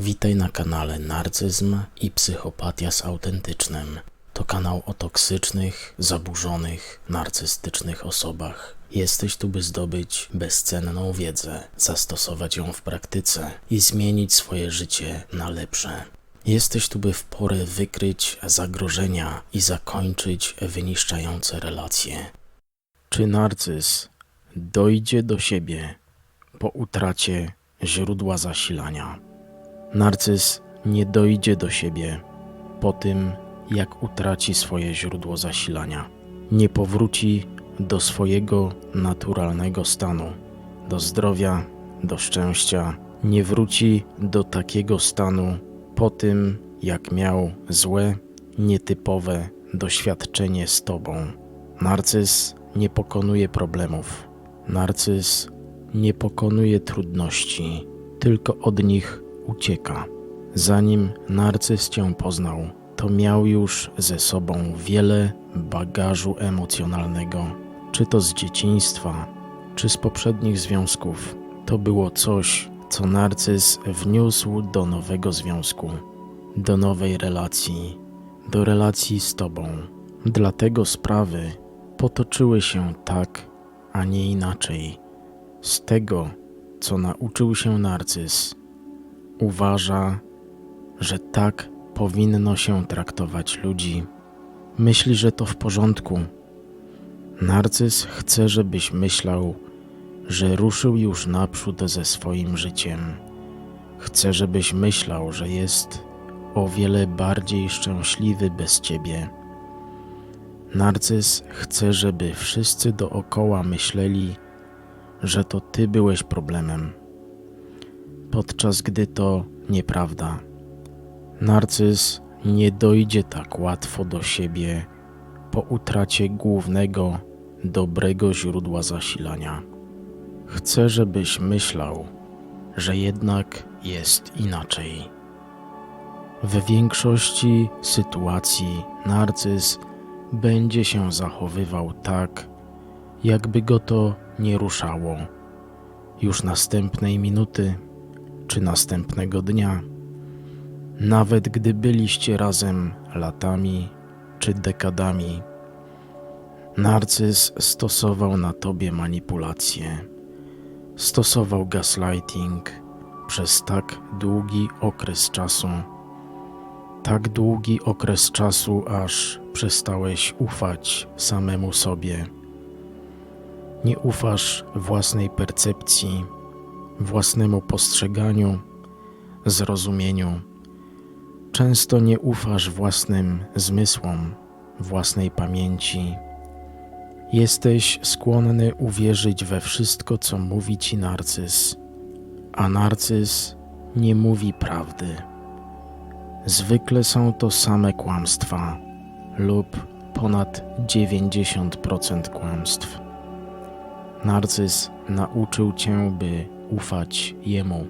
Witaj na kanale Narcyzm i Psychopatia z Autentycznym. To kanał o toksycznych, zaburzonych, narcystycznych osobach. Jesteś tu, by zdobyć bezcenną wiedzę, zastosować ją w praktyce i zmienić swoje życie na lepsze. Jesteś tu, by w porę wykryć zagrożenia i zakończyć wyniszczające relacje. Czy narcyz dojdzie do siebie po utracie źródła zasilania? Narcyz nie dojdzie do siebie po tym, jak utraci swoje źródło zasilania. Nie powróci do swojego naturalnego stanu, do zdrowia, do szczęścia. Nie wróci do takiego stanu po tym, jak miał złe, nietypowe doświadczenie z tobą. Narcyz nie pokonuje problemów. Narcyz nie pokonuje trudności, tylko od nich ucieka. Zanim narcyz cię poznał, to miał już ze sobą wiele bagażu emocjonalnego, czy to z dzieciństwa, czy z poprzednich związków. To było coś, co narcyz wniósł do nowego związku, do nowej relacji, do relacji z tobą. Dlatego sprawy potoczyły się tak, a nie inaczej. Z tego, co nauczył się narcyz, uważa, że tak powinno się traktować ludzi. Myśli, że to w porządku. Narcyz chce, żebyś myślał, że ruszył już naprzód ze swoim życiem. Chce, żebyś myślał, że jest o wiele bardziej szczęśliwy bez ciebie. Narcyz chce, żeby wszyscy dookoła myśleli, że to ty byłeś problemem, podczas gdy to nieprawda. Narcyz nie dojdzie tak łatwo do siebie po utracie głównego, dobrego źródła zasilania. Chcę, żebyś myślał, że jednak jest inaczej. W większości sytuacji narcyz będzie się zachowywał tak, jakby go to nie ruszało. Już następnej minuty czy następnego dnia, nawet gdy byliście razem latami czy dekadami, narcyz stosował na tobie manipulacje, stosował gaslighting przez tak długi okres czasu, tak długi okres czasu, aż przestałeś ufać samemu sobie. Nie ufasz własnej percepcji, własnemu postrzeganiu, zrozumieniu. Często nie ufasz własnym zmysłom, własnej pamięci. Jesteś skłonny uwierzyć we wszystko, co mówi ci narcyz, a narcyz nie mówi prawdy. Zwykle są to same kłamstwa lub ponad 90% kłamstw. Narcyz nauczył cię, by ufać Jemu,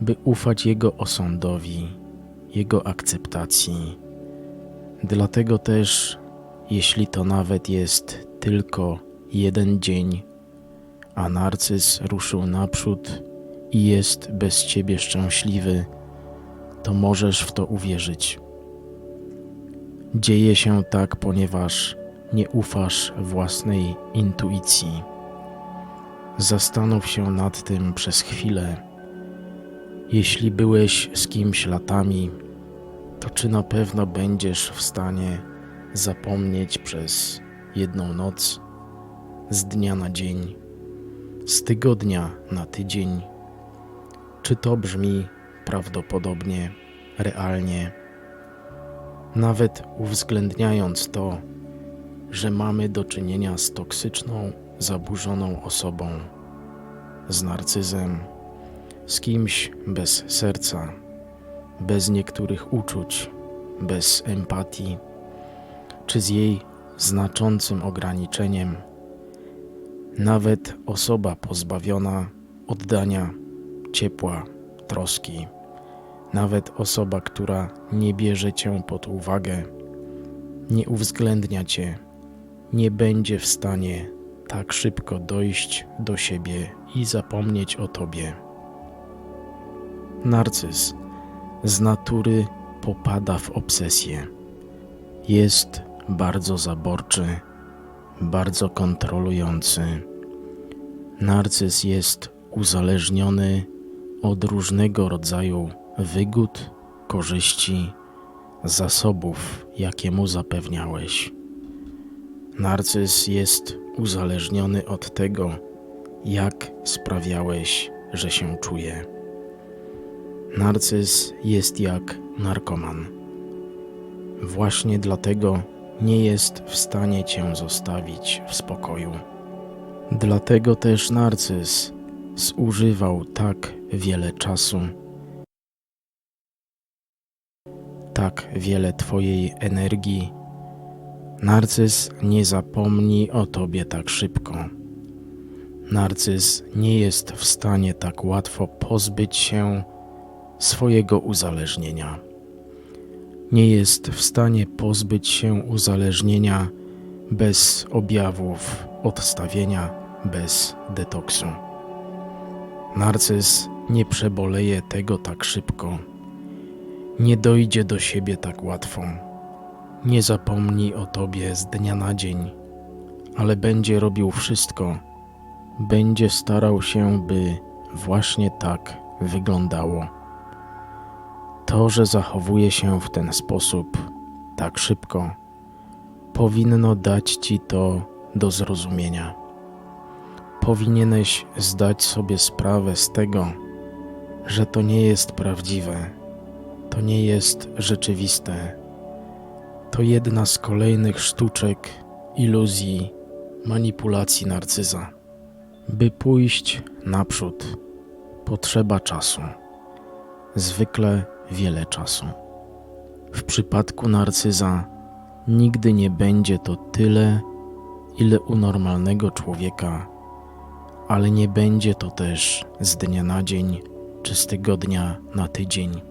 by ufać Jego osądowi, Jego akceptacji. Dlatego też, jeśli to nawet jest tylko jeden dzień, a narcyz ruszył naprzód i jest bez ciebie szczęśliwy, to możesz w to uwierzyć. Dzieje się tak, ponieważ nie ufasz własnej intuicji. Zastanów się nad tym przez chwilę. Jeśli byłeś z kimś latami, to czy na pewno będziesz w stanie zapomnieć przez jedną noc, z dnia na dzień, z tygodnia na tydzień? Czy to brzmi prawdopodobnie, realnie? Nawet uwzględniając to, że mamy do czynienia z toksyczną, zaburzoną osobą, z narcyzem, z kimś bez serca, bez niektórych uczuć, bez empatii, czy z jej znaczącym ograniczeniem. Nawet osoba pozbawiona oddania, ciepła, troski, nawet osoba, która nie bierze cię pod uwagę, nie uwzględnia cię, nie będzie w stanie tak szybko dojść do siebie i zapomnieć o tobie. Narcyz z natury popada w obsesję. Jest bardzo zaborczy, bardzo kontrolujący. Narcyz jest uzależniony od różnego rodzaju wygód, korzyści, zasobów, jakie mu zapewniałeś. Narcyz jest uzależniony od tego, jak sprawiałeś, że się czuje. Narcyz jest jak narkoman. Właśnie dlatego nie jest w stanie cię zostawić w spokoju. Dlatego też narcyz zużywał tak wiele czasu, tak wiele Twojej energii. Narcyz nie zapomni o Tobie tak szybko. Narcyz nie jest w stanie tak łatwo pozbyć się swojego uzależnienia. Nie jest w stanie pozbyć się uzależnienia bez objawów odstawienia, bez detoksu. Narcyz nie przeboleje tego tak szybko, nie dojdzie do siebie tak łatwo, nie zapomni o tobie z dnia na dzień, ale będzie robił wszystko, będzie starał się, by właśnie tak wyglądało. To, że zachowuje się w ten sposób tak szybko, powinno dać ci to do zrozumienia. Powinieneś zdać sobie sprawę z tego, że to nie jest prawdziwe, to nie jest rzeczywiste. To jedna z kolejnych sztuczek, iluzji, manipulacji narcyza. By pójść naprzód, potrzeba czasu. Zwykle wiele czasu. W przypadku narcyza nigdy nie będzie to tyle, ile u normalnego człowieka, ale nie będzie to też z dnia na dzień czy z tygodnia na tydzień.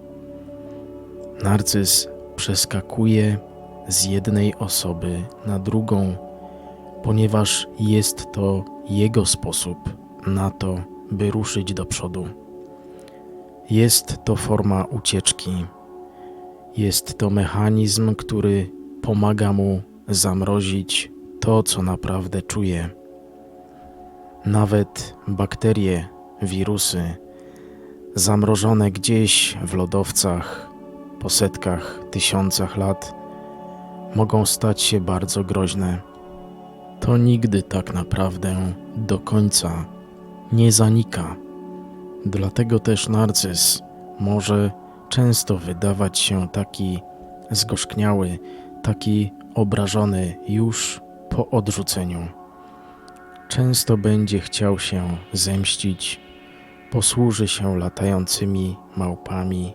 Narcyz przeskakuje z jednej osoby na drugą, ponieważ jest to jego sposób na to, by ruszyć do przodu. Jest to forma ucieczki. Jest to mechanizm, który pomaga mu zamrozić to, co naprawdę czuje. Nawet bakterie, wirusy, zamrożone gdzieś w lodowcach po setkach, tysiącach lat, mogą stać się bardzo groźne. To nigdy tak naprawdę do końca nie zanika. Dlatego też narcyz może często wydawać się taki zgorzkniały, taki obrażony już po odrzuceniu. Często będzie chciał się zemścić, posłuży się latającymi małpami,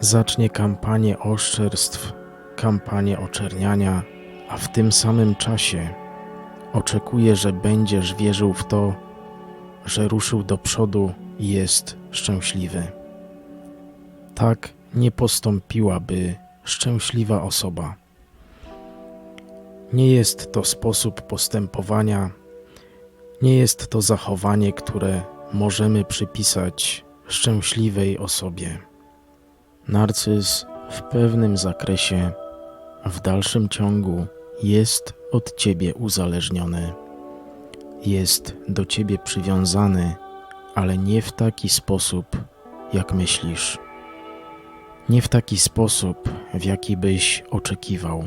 zacznie kampanię oszczerstw, kampanię oczerniania, a w tym samym czasie oczekuje, że będziesz wierzył w to, że ruszył do przodu i jest szczęśliwy. Tak nie postąpiłaby szczęśliwa osoba. Nie jest to sposób postępowania, nie jest to zachowanie, które możemy przypisać szczęśliwej osobie. Narcyz w pewnym zakresie, w dalszym ciągu jest od ciebie uzależniony. Jest do ciebie przywiązany, ale nie w taki sposób, jak myślisz. Nie w taki sposób, w jaki byś oczekiwał.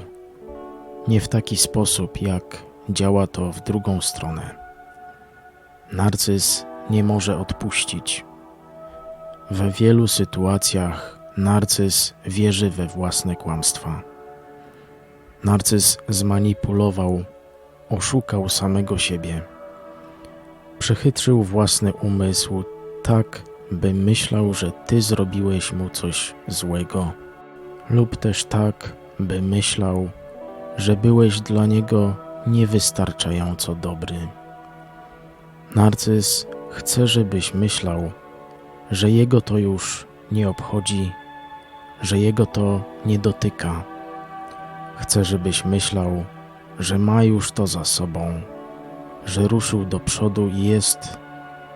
Nie w taki sposób, jak działa to w drugą stronę. Narcyz nie może odpuścić. We wielu sytuacjach narcyz wierzy we własne kłamstwa. Narcyz zmanipulował, oszukał samego siebie. Przechytrzył własny umysł tak, by myślał, że ty zrobiłeś mu coś złego, lub też tak, by myślał, że byłeś dla niego niewystarczająco dobry. Narcyz chce, żebyś myślał, że jego to już nie obchodzi, że jego to nie dotyka. Chce, żebyś myślał, że ma już to za sobą, że ruszył do przodu i jest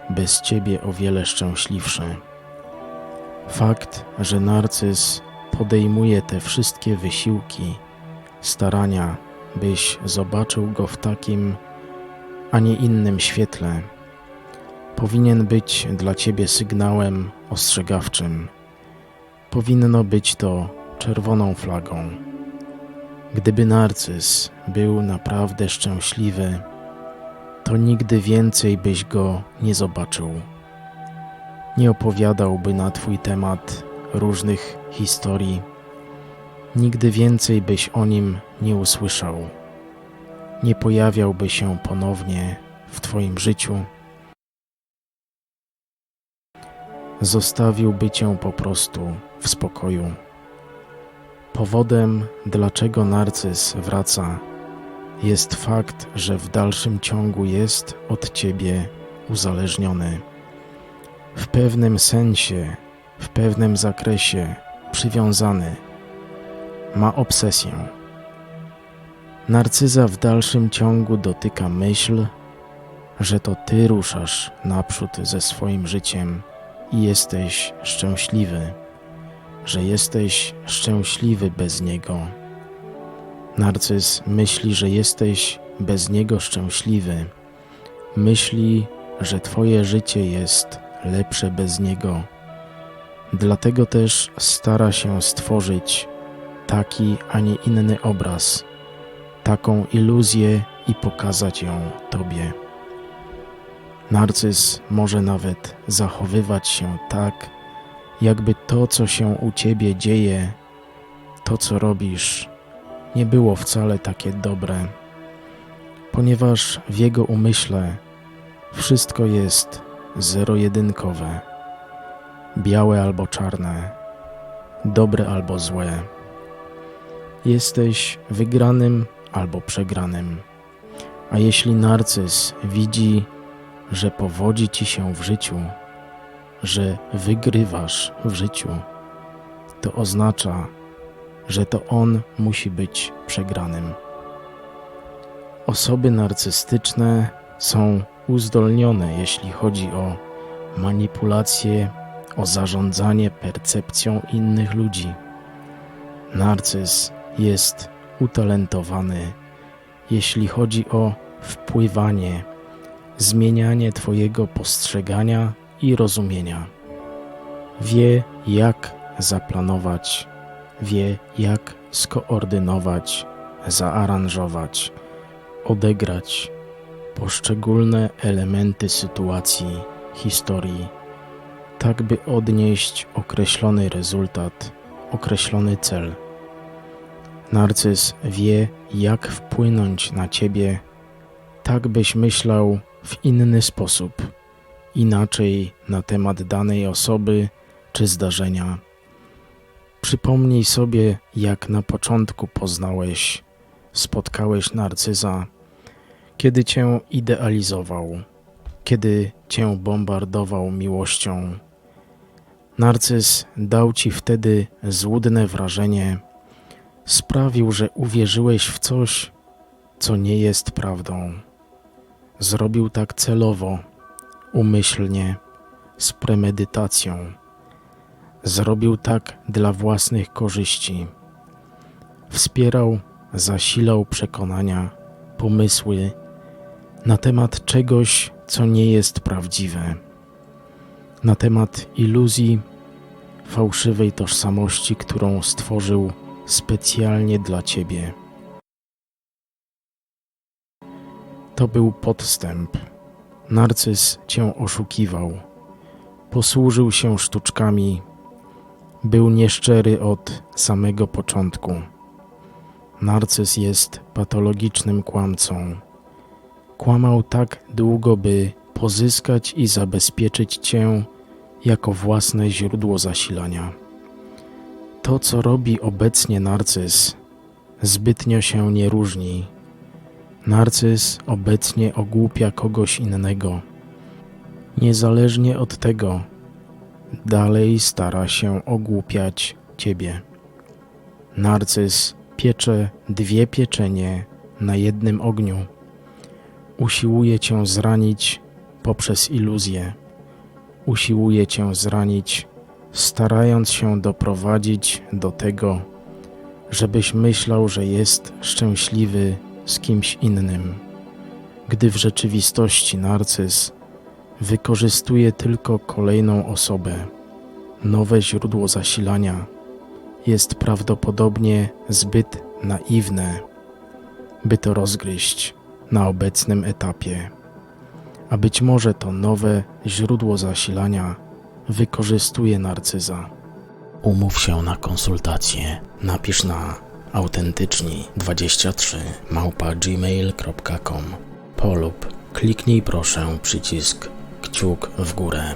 bez ciebie o wiele szczęśliwszy. Fakt, że narcyz podejmuje te wszystkie wysiłki, starania, byś zobaczył go w takim, a nie innym świetle, powinien być dla ciebie sygnałem ostrzegawczym. Powinno być to czerwoną flagą. Gdyby narcyz był naprawdę szczęśliwy, to nigdy więcej byś go nie zobaczył. Nie opowiadałby na twój temat różnych historii. Nigdy więcej byś o nim nie usłyszał. Nie pojawiałby się ponownie w twoim życiu. Zostawiłby cię po prostu w spokoju. Powodem, dlaczego narcyz wraca, jest fakt, że w dalszym ciągu jest od ciebie uzależniony. W pewnym sensie, w pewnym zakresie przywiązany. Ma obsesję. Narcyza w dalszym ciągu dotyka myśl, że to ty ruszasz naprzód ze swoim życiem i jesteś szczęśliwy, że jesteś szczęśliwy bez niego. Narcyz myśli, że jesteś bez niego szczęśliwy. Myśli, że twoje życie jest lepsze bez niego. Dlatego też stara się stworzyć taki, a nie inny obraz, taką iluzję i pokazać ją tobie. Narcyz może nawet zachowywać się tak, jakby to, co się u ciebie dzieje, to, co robisz, nie było wcale takie dobre, ponieważ w jego umyśle wszystko jest zero-jedynkowe, białe albo czarne, dobre albo złe. Jesteś wygranym albo przegranym. A jeśli narcyz widzi, że powodzi ci się w życiu, że wygrywasz w życiu, to oznacza, że to on musi być przegranym. Osoby narcystyczne są uzdolnione, jeśli chodzi o manipulację, o zarządzanie percepcją innych ludzi. Narcyz jest utalentowany, jeśli chodzi o wpływanie, zmienianie Twojego postrzegania i rozumienia. Wie, jak zaplanować, wie, jak skoordynować, zaaranżować, odegrać poszczególne elementy sytuacji, historii, tak by odnieść określony rezultat, określony cel. Narcyz wie, jak wpłynąć na ciebie, tak byś myślał w inny sposób, inaczej na temat danej osoby czy zdarzenia. Przypomnij sobie, jak na początku poznałeś, spotkałeś narcyza, kiedy cię idealizował, kiedy cię bombardował miłością. Narcyz dał ci wtedy złudne wrażenie, sprawił, że uwierzyłeś w coś, co nie jest prawdą. Zrobił tak celowo, umyślnie, z premedytacją. Zrobił tak dla własnych korzyści. Wspierał, zasilał przekonania, pomysły na temat czegoś, co nie jest prawdziwe, na temat iluzji, fałszywej tożsamości, którą stworzył specjalnie dla ciebie. To był podstęp. Narcyz cię oszukiwał, posłużył się sztuczkami, był nieszczery od samego początku. Narcyz jest patologicznym kłamcą. Kłamał tak długo, by pozyskać i zabezpieczyć cię jako własne źródło zasilania. To, co robi obecnie narcyz, zbytnio się nie różni. Narcyz obecnie ogłupia kogoś innego. Niezależnie od tego, dalej stara się ogłupiać ciebie. Narcyz piecze dwie pieczenie na jednym ogniu. Usiłuje cię zranić poprzez iluzję. Usiłuje cię zranić starając się doprowadzić do tego, żebyś myślał, że jest szczęśliwy z kimś innym, gdy w rzeczywistości narcyz wykorzystuje tylko kolejną osobę. Nowe źródło zasilania jest prawdopodobnie zbyt naiwne, by to rozgryźć na obecnym etapie. A być może to nowe źródło zasilania wykorzystuje narcyza. Umów się na konsultację. Napisz na autentyczni23 małpa gmail.com polub. Kliknij proszę przycisk kciuk w górę.